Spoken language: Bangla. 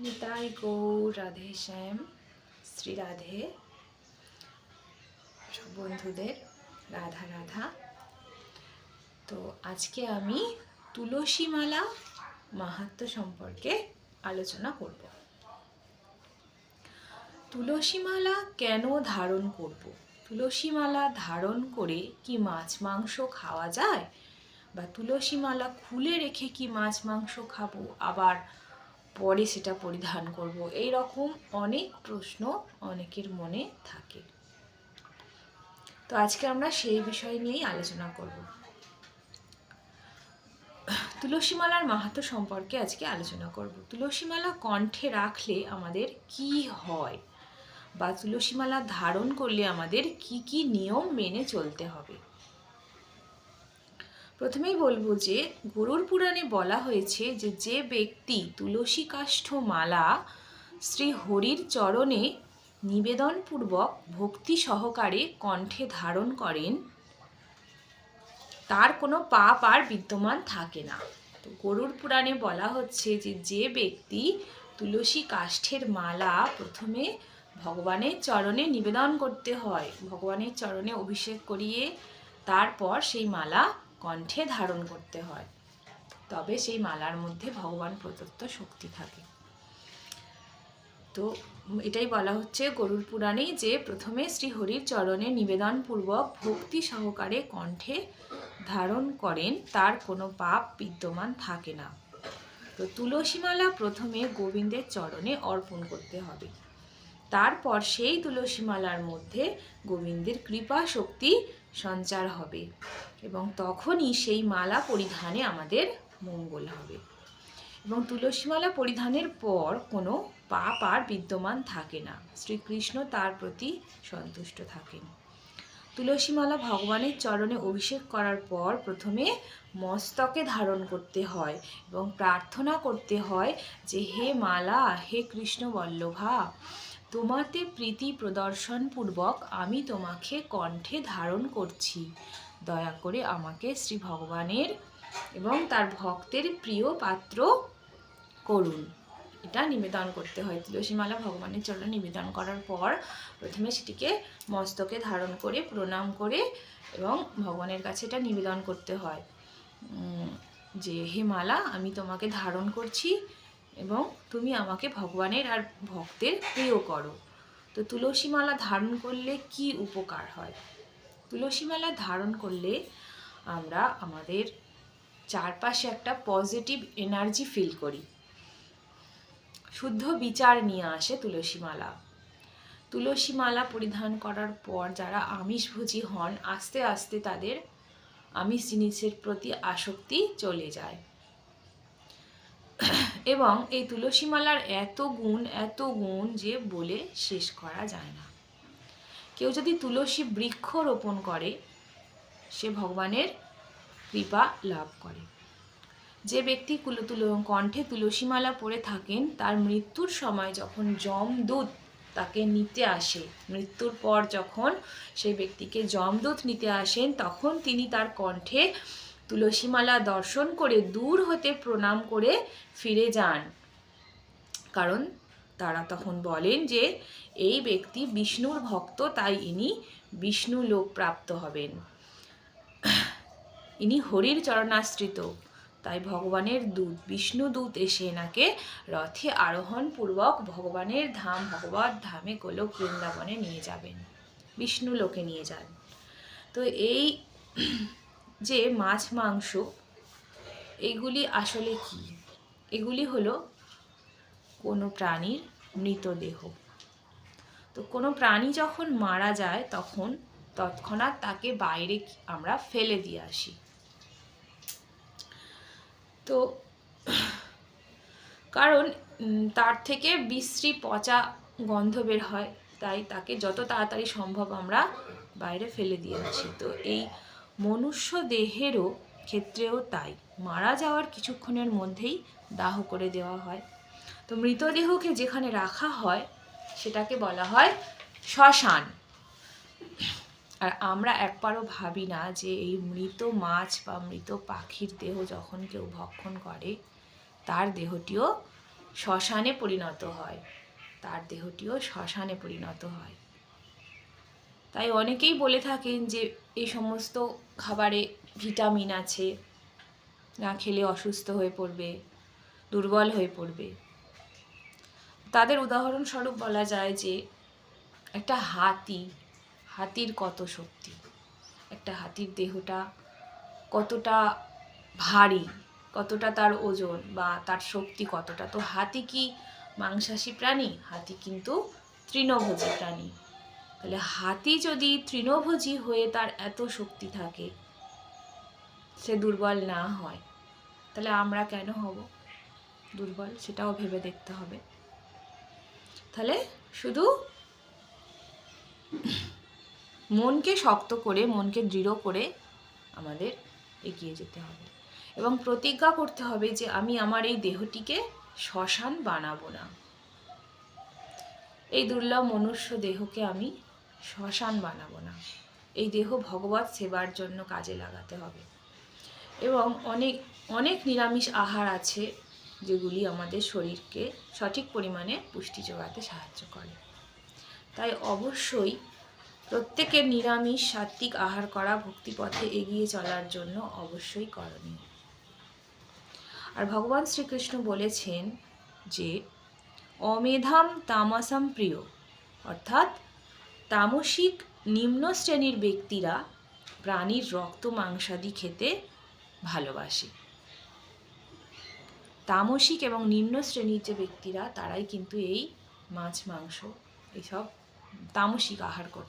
নিতাই গৌ রাধে শ্যাম, শ্রী রাধে। সব বন্ধুদের, রাধা রাধা। তো আজকে আমি তুলসী মালা মাহাত্ম্য সম্পর্কে আলোচনা করব। তুলসী মালা কেন ধারণ করব? তুলসীমালা ধারণ করে কি মাছ, মাংস খাওয়া যায়? বা তুলসী মালা খুলে রেখে কি মাছ, মাংস খাব? আবার পরে সেটা পরিধান করব। এই রকম অনেক প্রশ্ন অনেকের মনে থাকে। তো আজকে আমরা সেই বিষয় নিয়েই আলোচনা করব। তুলসী মালার মাহাত্ম্য সম্পর্কে আজকে আলোচনা করব। তুলসীমালা কণ্ঠে রাখলে আমাদের কি হয়? বা তুলসীমালা ধারণ করলে আমাদের কি কি নিয়ম মেনে চলতে হবে? প্রথমেই বলব যে গরুর পুরাণে বলা হয়েছে যে যে ব্যক্তি তুলসী কাষ্ঠ মালা শ্রী হরির চরণে নিবেদনপূর্বক ভক্তি সহকারে কণ্ঠে ধারণ করেন, তার কোনো পাপ আর বিদ্যমান থাকে না। তো গরুর পুরাণে বলা হচ্ছে যে যে ব্যক্তি তুলসী কাষ্ঠের মালা প্রথমে ভগবানের চরণে নিবেদন করতে হয়, ভগবানের চরণে অভিষেক করিয়ে তারপর সেই মালা কণ্ঠে ধারণ করতে হয়। তবে সেই মালার মধ্যে ভগবান প্রদত্ত শক্তি থাকে। তো এটাই বলা হচ্ছে গরুর পুরাণে যে প্রথমে শ্রী হরির চরণে নিবেদনপূর্বক ভক্তি সহকারে কণ্ঠে ধারণ করেন, তার কোনো পাপ বিদ্যমান থাকে না। তো তুলসীমালা প্রথমে গোবিন্দের চরণে অর্পণ করতে হবে। তারপর সেই তুলসীমালার মধ্যে গোবিন্দের কৃপা শক্তি সঞ্চার হবে এবং তখনই সেই মালা পরিধানে আমাদের মঙ্গল হবে। এবং তুলসী মালা পরিধানের পর কোনো পাপ আর বিদ্যমান থাকে না। শ্রীকৃষ্ণ তার প্রতি সন্তুষ্ট থাকেন। তুলসী মালা ভগবানের চরণে অভিষেক করার পর প্রথমে মস্তকে ধারণ করতে হয় এবং প্রার্থনা করতে হয় যে, হে মালা, হে কৃষ্ণ বল্লভা তোমাতে প্রীতি প্রদর্শন পূর্বক আমি তোমাকে কণ্ঠে ধারণ করছি। দয়া করে আমাকে শ্রী ভগবানের এবং তার ভক্তের প্রিয় পাত্র করুন। এটা নিবেদন করতে হয়। তুলসীমালা ভগবানের চরণে নিবেদন করার পর প্রথমে সেটিকে মস্তকে ধারণ করে, প্রণাম করে এবং ভগবানের কাছে এটা নিবেদন করতে হয়। যে, হে মালা, আমি তোমাকে ধারণ করছি এবং তুমি আমাকে ভগবানের আর ভক্তের প্রিয় করো। তো তুলসী মালা ধারণ করলে কি উপকার হয়? তুলসী মালা ধারণ করলে আমরা আমাদের চারপাশে একটা পজিটিভ এনার্জি ফিল করি। শুদ্ধ বিচার নিয়ে আসে তুলসী মালা তুলসী মালা পরিধান করার পর যারা আমিষভোজী হন, আস্তে আস্তে তাদের আমিষ জিনিসের প্রতি আসক্তি চলে যায়। এবং এই তুলসীমালার এত গুণ এত গুণ যে বলে শেষ করা যায় না। কেউ যদি তুলসী বৃক্ষ রোপণ করে, সে ভগবানের কৃপা লাভ করে। যে ব্যক্তি কুলো তুলো কণ্ঠে তুলসীমালা পরে থাকেন, তার মৃত্যুর সময় যখন যমদূত তাকে নিতে আসে, মৃত্যুর পর যখন সেই ব্যক্তিকে যমদূত নিতে আসেন, তখন তিনি তার কণ্ঠে তুলসীমালা দর্শন করে দূর হতে প্রণাম করে ফিরে যান। কারণ তারা তখন বলেন যে, এই ব্যক্তি বিষ্ণুর ভক্ত, তাই ইনি বিষ্ণু লোক প্রাপ্ত হবেন। ইনি হরির চরণাশ্রিত, তাই ভগবানের দূত, বিষ্ণু দূত এসে এনাকে রথে আরোহণ পূর্বক ভগবানের ধাম, ভগবত ধামে গোলক বৃন্দাবনে নিয়ে যাবেন। বিষ্ণু লোকে নিয়ে যান। তো এই যে মাছ, মাংস, এগুলি আসলে কি? এগুলি হলো কোনো প্রাণীর মৃতদেহ তো কোনো প্রাণী যখন মারা যায়, তখন তৎক্ষণাৎ তাকে বাইরে আমরা ফেলে দিয়ে আসি। তো কারণ তার থেকে বিশ্রী পচা গন্ধ বের হয়, তাই তাকে যত তাড়াতাড়ি সম্ভব আমরা বাইরে ফেলে দিয়ে আসি। তো এই মনুষ্য দেহেরও ক্ষেত্রেও তাই। মারা যাওয়ার কিছুক্ষণের মধ্যেই দাহ করে দেওয়া হয়। তো মৃতদেহকে যেখানে রাখা হয়, সেটাকে বলা হয় শ্মশান। আর আমরা একবারও ভাবি না যে এই মৃত মাছ বা মৃত পাখির দেহ যখন কেউ ভক্ষণ করে, তার দেহটিও শ্মশানে পরিণত হয়। তার দেহটিও শ্মশানে পরিণত হয়। তাই অনেকেই বলে থাকেন যে এই সমস্ত খাবারে ভিটামিন আছে, না খেলে অসুস্থ হয়ে পড়বে, দুর্বল হয়ে পড়বে। তাদের উদাহরণস্বরূপ বলা যায় যে একটা হাতি, হাতির কত শক্তি, একটা হাতির দেহটা কতটা ভারী, কতটা তার ওজন বা তার শক্তি কতটা। তো হাতি কি মাংসাশী প্রাণী? হাতি কিন্তু তৃণভোজী প্রাণী। তাহলে হাতি যদি তৃণভোজী হয়ে তার এত শক্তি থাকে, সে দুর্বল না হয়, তাহলে আমরা কেন হব? দুর্বল, সেটাও ভেবে দেখতে হবে। তাহলে শুধু মনকে শক্ত করে, মনকে দৃঢ় করে আমাদের এগিয়ে যেতে হবে এবং প্রতিজ্ঞা করতে হবে যে আমি আমার এই দেহটিকে শ্মশান বানাবো না। এই দুর্লভ মনুষ্য দেহকে আমি শ্মশান বানাবো না। এই দেহ ভগবত সেবার জন্য কাজে লাগাতে হবে। এবং অনেক অনেক নিরামিষ আহার আছে, যেগুলি আমাদের শরীরকে সঠিক পরিমাণে পুষ্টি যোগাতে সাহায্য করে। তাই অবশ্যই প্রত্যেকের নিরামিষ সাত্ত্বিক আহার করা ভক্তিপথে এগিয়ে চলার জন্য অবশ্যই করণীয়। আর ভগবান শ্রীকৃষ্ণ বলেছেন যে, অমেধাম তামাসাম প্রিয়, অর্থাৎ তামসিক নিম্ন শ্রেণির ব্যক্তিরা প্রাণীর রক্ত মাংসাদি খেতে ভালোবাসে। তামসিক এবং নিম্ন শ্রেণির যে ব্যক্তিরা, তারাই কিন্তু এই মাছ, মাংস, এইসব তামসিক আহার করতে